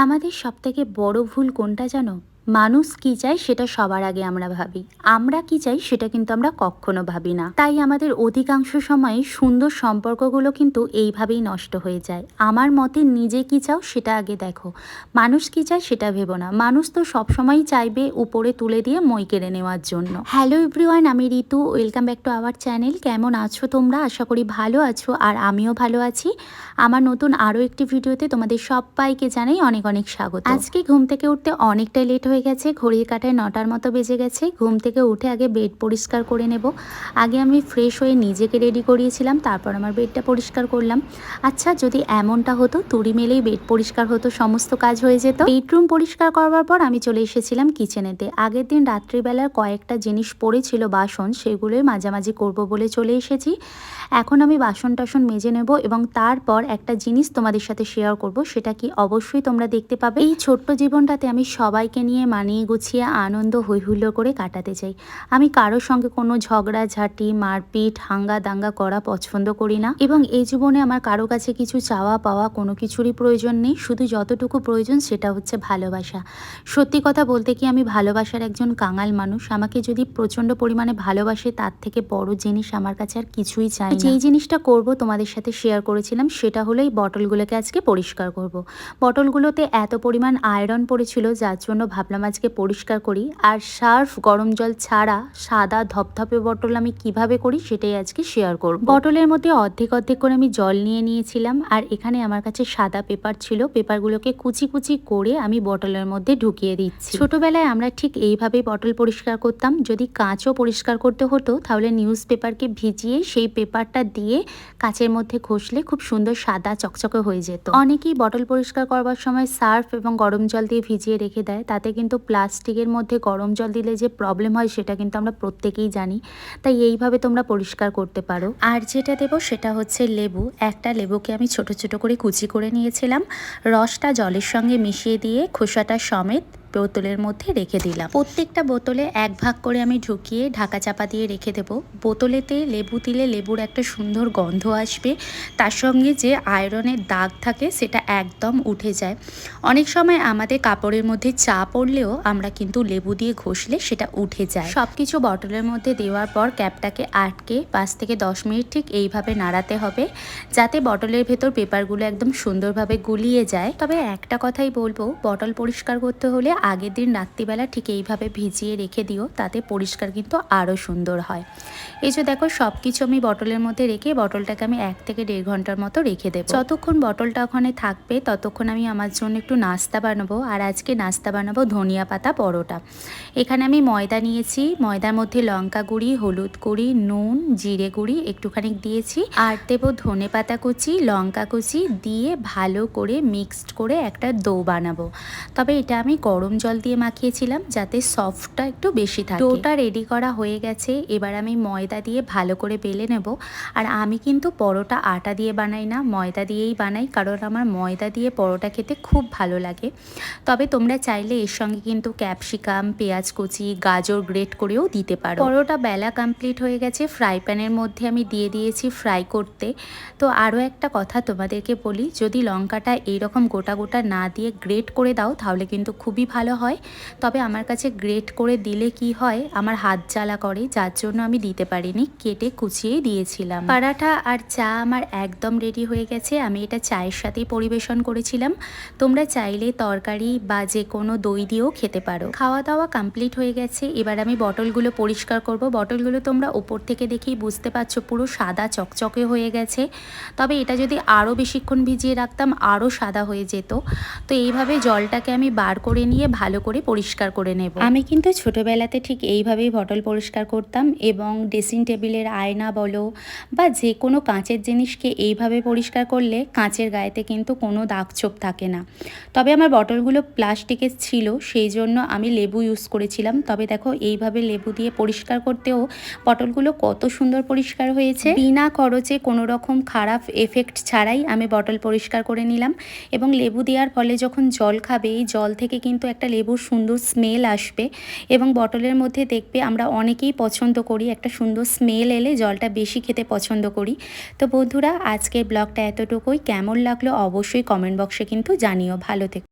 আমাদের সবথেকে বড় ভুল কোনটা জানো? মানুষ কি চায় সেটা সবার আগে আমরা ভাবি। আমরা কি চাই সেটা কিন্তু আমরা কখনো ভাবি না। তাই আমাদের অধিকাংশ সময় সুন্দর সম্পর্কগুলো কিন্তু এইভাবেই নষ্ট হয়ে যায়। আমার মতে নিজে কি চাও সেটা আগে দেখো। মানুষ কি চায় সেটা ভেবো না। মানুষ তো সবসময়ই চাইবে উপরে তুলে দিয়ে মই কেড়ে নেওয়ার জন্য। হ্যালো এভরিওয়ান, আমি Ritu. Welcome back to our channel. কেমন আছো তোমরা? আশা করি ভালো আছো আর আমিও ভালো আছি। আমার নতুন আরও একটি ভিডিওতে তোমাদের সবাইকে জানাই অনেক অনেক স্বাগত। আজকে ঘুম থেকে উঠতে অনেকটাই লেট হয়ে গেছে, ঘড়ির কাটায় নটার মতো বেজে গেছে, ঘুম থেকে উঠে আগে বেড পরিষ্কার করে নেব। আগে আমি ফ্রেশ হয়ে নিজেকে রেডি করিয়েছিলাম, তারপর আমার বেডটা পরিষ্কার করলাম। আচ্ছা যদি এমনটা হতো, তুড়ি মেলেই বেড পরিষ্কার হতো, সমস্ত কাজ হয়ে যেত। বেডরুম পরিষ্কার করবার পর আমি চলে এসেছিলাম কিচেনেতে। আগের দিন রাত্রিবেলার কয়েকটা জিনিস পড়েছিল বাসন, সেগুলোই মাঝামাঝি করব বলে চলে এসেছি। এখন আমি বাসন টাসন মেজে নেব এবং তারপর একটা জিনিস তোমাদের সাথে শেয়ার করব, সেটা কি অবশ্যই তোমরা দেখতে পাবে। এই ছোট্ট জীবনটাতে আমি সবাইকে নিয়ে মানিয়ে গুছিয়ে আনন্দ হৈহুল্লোড় করে কাটাতে চাই। আমি কারোর সঙ্গে কোনো ঝগড়া, ঝাঁটি, মারপিট, হাঙ্গা দাঙ্গা করা পছন্দ করি না এবং এই জীবনে আমার কারও কাছে কিছু চাওয়া পাওয়া কোনো কিছুরই প্রয়োজন নেই। শুধু যতটুকু প্রয়োজন সেটা হচ্ছে ভালোবাসা। সত্যি কথা বলতে কি আমি ভালোবাসার একজন কাঙাল মানুষ। আমাকে যদি প্রচণ্ড পরিমাণে ভালোবাসে তার থেকে বড় জিনিস আমার কাছে আর কিছুই চাই যেই জিনিসটা করব তোমাদের সাথে শেয়ার করেছিলাম সেটা হলো এই বটলগুলোকে আজকে পরিষ্কার করব। বটলগুলোতে এত পরিমাণ আয়রন পড়েছিল যার জন্য ভাবলাম আজকে পরিষ্কার করি। আর সার্ফ, গরম জল ছাড়া সাদা ধপধপে বটল আমি কীভাবে করি সেটাই আজকে শেয়ার করব। বটলের মধ্যে অর্ধেক অর্ধেক করে আমি জল নিয়ে নিয়েছিলাম। আর এখানে আমার কাছে সাদা পেপার ছিল। পেপারগুলোকে কুচি কুচি করে আমি বটলের মধ্যে ঢুকিয়ে দিচ্ছি। ছোটবেলায় আমরা ঠিক এইভাবেই বটল পরিষ্কার করতাম। যদি কাঁচও পরিষ্কার করতে হতো, তাহলে নিউজ পেপারকে ভিজিয়ে সেই পেপারটা দিয়ে কাঁচের মধ্যে ঘষলে খুব সুন্দর সাদা চকচকে হয়ে যেত। অনেকেই বটল পরিষ্কার করবার সময় সার্ফ এবং গরম জল দিয়ে ভিজিয়ে রেখে দেয়। তাতে কিন্তু প্লাস্টিকের মধ্যে গরম জল দিলে যে প্রবলেম হয়, সেটা কিন্তু আমরা প্রত্যেকেই জানি। তাই এইভাবে তোমরা পরিষ্কার করতে পারো। আর যেটা দেবো, সেটা হচ্ছে লেবু। একটা লেবুকে আমি ছোট ছোট করে কুচি করে নিয়েছিলাম। রসটা জলের সঙ্গে মিশিয়ে দিয়ে খোসাটা সমেত বোতলের মধ্যে রেখে দিলাম। প্রত্যেকটা বোতলে এক ভাগ করে আমি ঢুকিয়ে ঢাকা চাপা দিয়ে রেখে দেবো। বোতলেতে লেবু দিলে লেবুর একটা সুন্দর গন্ধ আসবে। তার সঙ্গে যে আয়রনের দাগ থাকে সেটা একদম উঠে যায়। অনেক সময় আমাদের কাপড়ের মধ্যে চা পড়লেও আমরা কিন্তু লেবু দিয়ে ঘষলে সেটা উঠে যায়। সব কিছু বটলের মধ্যে দেওয়ার পর ক্যাপটাকে আটকে পাঁচ থেকে দশ মিনিট ঠিক এইভাবে নাড়াতে হবে, যাতে বটলের ভেতর পেপারগুলো একদম সুন্দরভাবে গুলিয়ে যায়। তবে একটা কথাই বলব, বটল পরিষ্কার করতে হলে আগের দিন রাত্রিবেলা ঠিক এইভাবে ভিজিয়ে রেখে দিও, তাতে পরিষ্কার কিন্তু আরও সুন্দর হয়। এই যে দেখো সব কিছু আমি বটলের মধ্যে রেখে বটলটাকে আমি এক থেকে দেড় ঘণ্টার মতো রেখে দেবো। যতক্ষণ বটলটা ওখানে থাকবে, ততক্ষণ আমি আমার জন্য একটু নাস্তা বানাবো, আর আজকে নাস্তা বানাবো ধনিয়া পাতা পরোটা। এখানে আমি ময়দা নিয়েছি, ময়দার মধ্যে লঙ্কা গুঁড়ি, হলুদ গুঁড়ি, নুন, জিরে গুঁড়ি একটুখানি দিয়েছি, আর দেবো ধনে পাতা কুচি, লঙ্কা কুচি, দিয়ে ভালো করে মিক্সড করে একটা দো বানাবো। তবে এটা আমি গরম জল দিয়ে মাখিয়েছিলাম যাতে সফটটা একটু বেশি থাকে। ডোটা রেডি করা হয়ে গেছে, এবার আমি ময়দা দিয়ে ভালো করে বেলে নেব। আর আমি কিন্তু পরোটা আটা দিয়ে বানাই না, ময়দা দিয়েই বানাই, কারণ আমার ময়দা দিয়ে পরোটা খেতে খুব ভালো লাগে। তবে তোমরা চাইলে এর সঙ্গে কিন্তু ক্যাপসিকাম, পেঁয়াজ কুচি, গাজর গ্রেট করেও দিতে পারো। পরোটা বেলা কমপ্লিট হয়ে গেছে ফ্রাই প্যানের মধ্যে আমি দিয়ে দিয়েছি ফ্রাই করতে। তো আরও একটা কথা তোমাদেরকে বলি, যদি লঙ্কাটা এইরকম গোটা গোটা না দিয়ে গ্রেট করে দাও, তাহলে কিন্তু খুবই ভালো হয়, তবে আমার কাছে গ্রেট করে দিলে কি হয়, আমার হাত জ্বালা করে, যার জন্য আমি দিতে পারিনি, কেটে কুচিয়েই দিয়েছিলাম। পরাঠা আর চা আমার একদম রেডি হয়ে গেছে, আমি এটা চায়ের সাথেই পরিবেশন করেছিলাম। তোমরা চাইলে তরকারি বা যে কোনো দই দিয়েও খেতে পারো। খাওয়া দাওয়া কমপ্লিট হয়ে গেছে, এবার আমি বটলগুলো পরিষ্কার করব। বটলগুলো তোমরা ওপর থেকে দেখেই বুঝতে পারছ, পুরো সাদা চকচকে হয়ে গেছে। তবে এটা যদি আরও বেশিক্ষণ ভিজিয়ে রাখতাম, আরও সাদা হয়ে যেত। তো এইভাবে জলটাকে আমি বার করে নিয়ে ভালো করে পরিষ্কার করে নেব। আমি কিন্তু ছোটোবেলাতে ঠিক এইভাবেই বটল পরিষ্কার করতাম এবং ড্রেসিং টেবিলের আয়না বলো বা যে কোনো কাঁচের জিনিসকে এইভাবে পরিষ্কার করলে কাঁচের গায়েতে কিন্তু কোনো দাগ ছোপ থাকে না। তবে আমার বটলগুলো প্লাস্টিকের ছিল, সেই জন্য আমি লেবু ইউজ করেছিলাম। তবে দেখো এইভাবে লেবু দিয়ে পরিষ্কার করতেও বটলগুলো কত সুন্দর পরিষ্কার হয়েছে। বিনা খরচে কোনো রকম খারাপ এফেক্ট ছাড়াই আমি বটল পরিষ্কার করে নিলাম এবং লেবু দেওয়ার ফলে যখন জল খাবে, এই জল থেকে কিন্তু একটা লেবুর সুন্দর স্মেল আসবে এবং বটলের মধ্যে দেখবে আমরা অনেকেই পছন্দ করি একটা সুন্দর স্মেল এলে জলটা বেশি খেতে পছন্দ করি। তো বন্ধুরা, আজকের ব্লগটা এতটুকুই। কেমন লাগল অবশ্যই কমেন্ট বক্সে কিন্তু জানিও। ভালো থেকো।